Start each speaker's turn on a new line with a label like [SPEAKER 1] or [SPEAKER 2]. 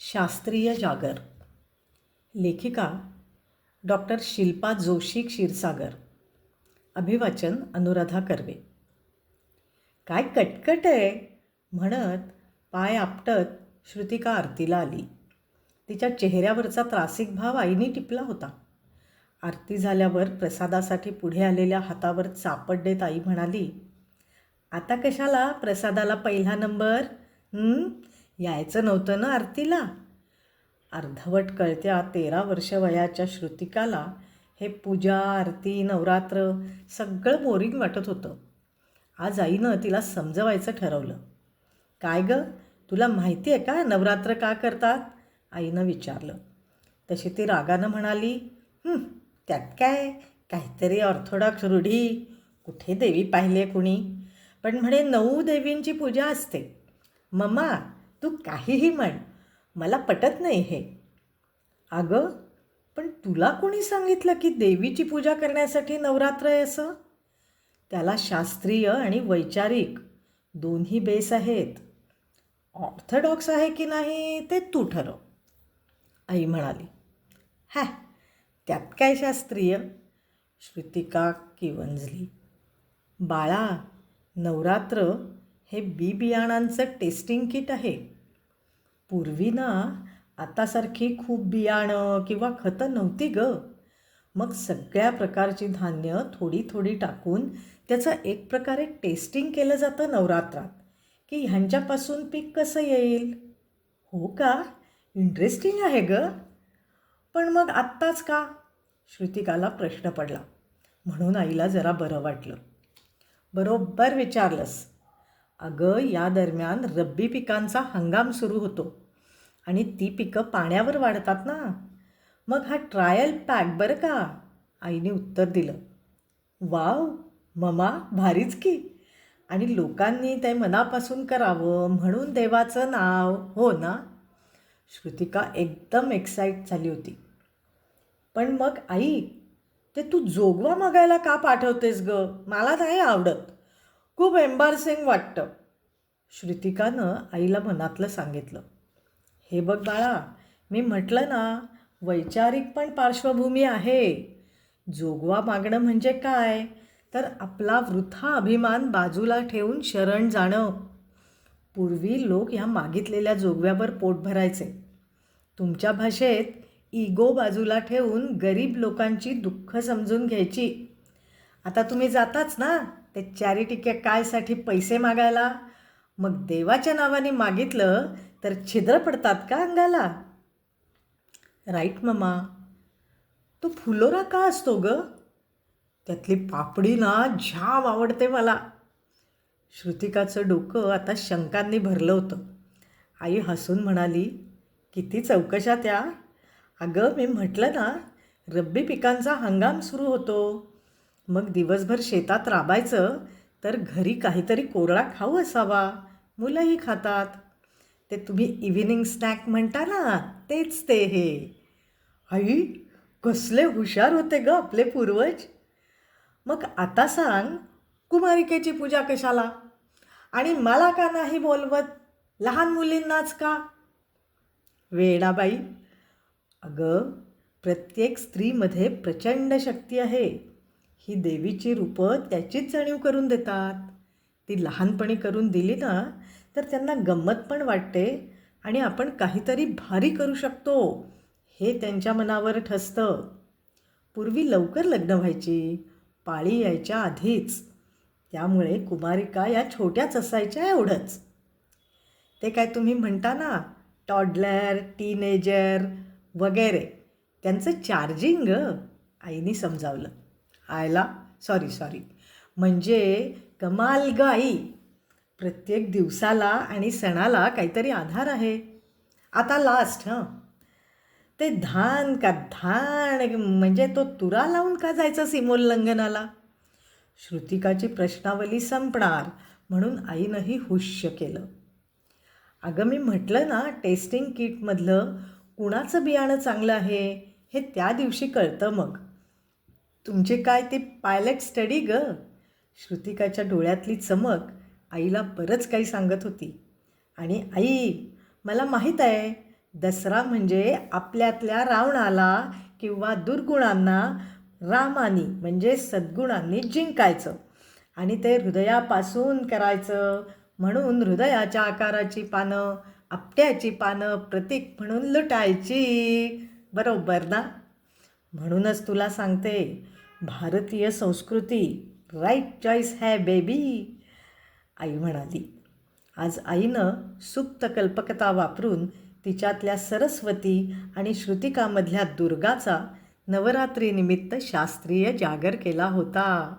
[SPEAKER 1] शास्त्रीय जागर. लेखिका डॉक्टर शिल्पा जोशी क्षीरसागर. अभिवाचन अनुराधा कर्वे. काय कटकट आहे म्हणत पाय आपटत श्रुतिका आरतीला आली. तिच्या चेहऱ्यावरचा त्रासिक भाव आईने टिपला होता. आरती झाल्यावर प्रसादासाठी पुढे आलेल्या हातावर चापट देत आई म्हणाली आता कशाला प्रसादाला पहिला नंबर? यायचं नव्हतं ना आरतीला? अर्धवट कळत्या तेरा वर्ष वयाच्या श्रुतिकाला हे पूजा आरती नवरात्र सगळं बोरिंग वाटत होतं. आज आईनं तिला समजवायचं ठरवलं. काय गं? तुला माहिती आहे का नवरात्र का करतात? आईनं विचारलं. तशी ती रागानं म्हणाली त्यात काय? काहीतरी ऑर्थोडॉक्स रूढी. कुठे देवी पाहिले कुणी? पण म्हणे नऊ देवींची पूजा असते. मम्मा तू काहीही म्हण मला पटत नाही हे. अगं पण तुला कोणी सांगितलं की देवीची पूजा करण्यासाठी नवरात्र आहे असं? त्याला शास्त्रीय आणि वैचारिक दोन्ही बेस आहेत. ऑर्थोडॉक्स आहे की नाही ते तू ठरव आई म्हणाली. हॅ त्यात काय शास्त्रीय? श्रुतिका किवंजली. बाळा नवरात्र हे बी बियाणांचं टेस्टिंग किट आहे. पूर्वी ना आतासारखी खूप बियाणं किंवा खतं नव्हती ग. मग सगळ्या प्रकारची धान्य थोडी थोडी टाकून त्याचं एक प्रकारे टेस्टिंग केलं जातं नवरात्रात. की ह्यांच्यापासून पीक कसं येईल? हो का? इंटरेस्टिंग आहे ग. पण मग आत्ताच का? श्रुतिकाला प्रश्न पडला. म्हणून आईला जरा बरं वाटलं. बरोबर विचारलंस. अगं या दरम्यान रब्बी पिकांचा हंगाम सुरू होतो आणि ती पिकं पाण्यावर वाढतात ना. मग हा ट्रायल पॅक बरं का? आईने उत्तर दिलं. वाव ममा भारीच की. आणि लोकांनी ते मनापासून करावं म्हणून देवाचं नाव. हो ना? श्रुतिका एकदम एक्साईट झाली होती. पण मग आई ते तू जोगवा मागायला का पाठवतेस ग? मला नाही आवडत. खूप एम्बारसिंग वाटतं. श्रुतिकानं आईला मनातलं सांगितलं हे बघ बाळा मी म्हटलं ना वैचारिक पण पार्श्वभूमी आहे. जोगवा मागणं म्हणजे काय? तर आपला वृथा अभिमान बाजूला ठेवून शरण जाणं. पूर्वी लोक ह्या मागितलेल्या जोगव्यावर पोट भरायचे. तुमच्या भाषेत इगो बाजूला ठेवून गरीब लोकांची दुःख समजून घ्यायची. आता तुम्ही जाताच ना ते चॅरिटी के कायसाठी पैसे मागायला? मग देवाच्या नावाने मागितलं तर छिद्र पडतात का अंगाला? Right mama. तो फुलोरा का असतो ग? त्यातली पापडी ना झाम आवडते मला. श्रुतिकाचं डोकं आता शंकांनी भरलं होतं. आई हसून म्हणाली किती चौकशा त्या. अगं मी म्हटलं ना रब्बी पिकांचा हंगाम सुरू होतो. मग दिवसभर शेतात राबायचं तर घरी काहीतरी कोरडा खाऊ असावा. मुलंही खातात. ते तुम्ही इव्हिनिंग स्नॅक म्हणता ना तेच ते हे. आई कसले हुशार होते ग आपले पूर्वज. मग आता सांग कुमारिकेची पूजा कशाला? आणि मला का नाही बोलवत? लहान मुलींनाच का? वेडाबाई अगं प्रत्येक स्त्रीमध्ये प्रचंड शक्ती आहे. ही देवीची रूपं त्याचीच जाणीव करून देतात. ती लहानपणी करून दिली ना तर त्यांना गंमत पण वाटते आणि आपण काहीतरी भारी करू शकतो हे त्यांच्या मनावर ठसतं. पूर्वी लवकर लग्न व्हायची पाळी यायच्या आधीच. त्यामुळे कुमारिका या छोट्याच असायच्या एवढंच. ते काय तुम्ही म्हणता ना टॉडलर टीनेजर वगैरे त्यांचं चार्जिंग आईने समजावलं. आयला? सॉरी सॉरी म्हणजे कमाल गाई. प्रत्येक दिवसाला आणि सणाला काहीतरी आधार आहे. आता लास्ट हां. ते धान का धान म्हणजे तो तुरा लावून का जायचं सीमोल्लंघनाला श्रुतिकाची प्रश्नावली संपणार म्हणून आईनंही हुश्य केलं. अगं मी म्हटलं ना टेस्टिंग किटमधलं कुणाचं बियाणं चांगलं आहे? हे त्या दिवशी कळतं मग. तुमचे काय ते पायलट स्टडी ग? श्रुतिकाच्या डोळ्यातली चमक आईला बरंच काही सांगत होती. आणि आई मला माहीत आहे दसरा म्हणजे आपल्यातल्या रावणाला किंवा दुर्गुणांना रामानी म्हणजे सद्गुणांनी जिंकायचं आणि ते हृदयापासून करायचं म्हणून हृदयाच्या आकाराची पानं आपट्याची पानं प्रतीक म्हणून लुटायची. बरोबर ना? म्हणूनच तुला सांगते भारतीय संस्कृती राईट चॉईस है बेबी आई म्हणाली आज आईनं सुप्त कल्पकता वापरून तिच्यातल्या सरस्वती आणि श्रुतिकामधल्या दुर्गाचा नवरात्रीनिमित्त शास्त्रीय जागर केला होता.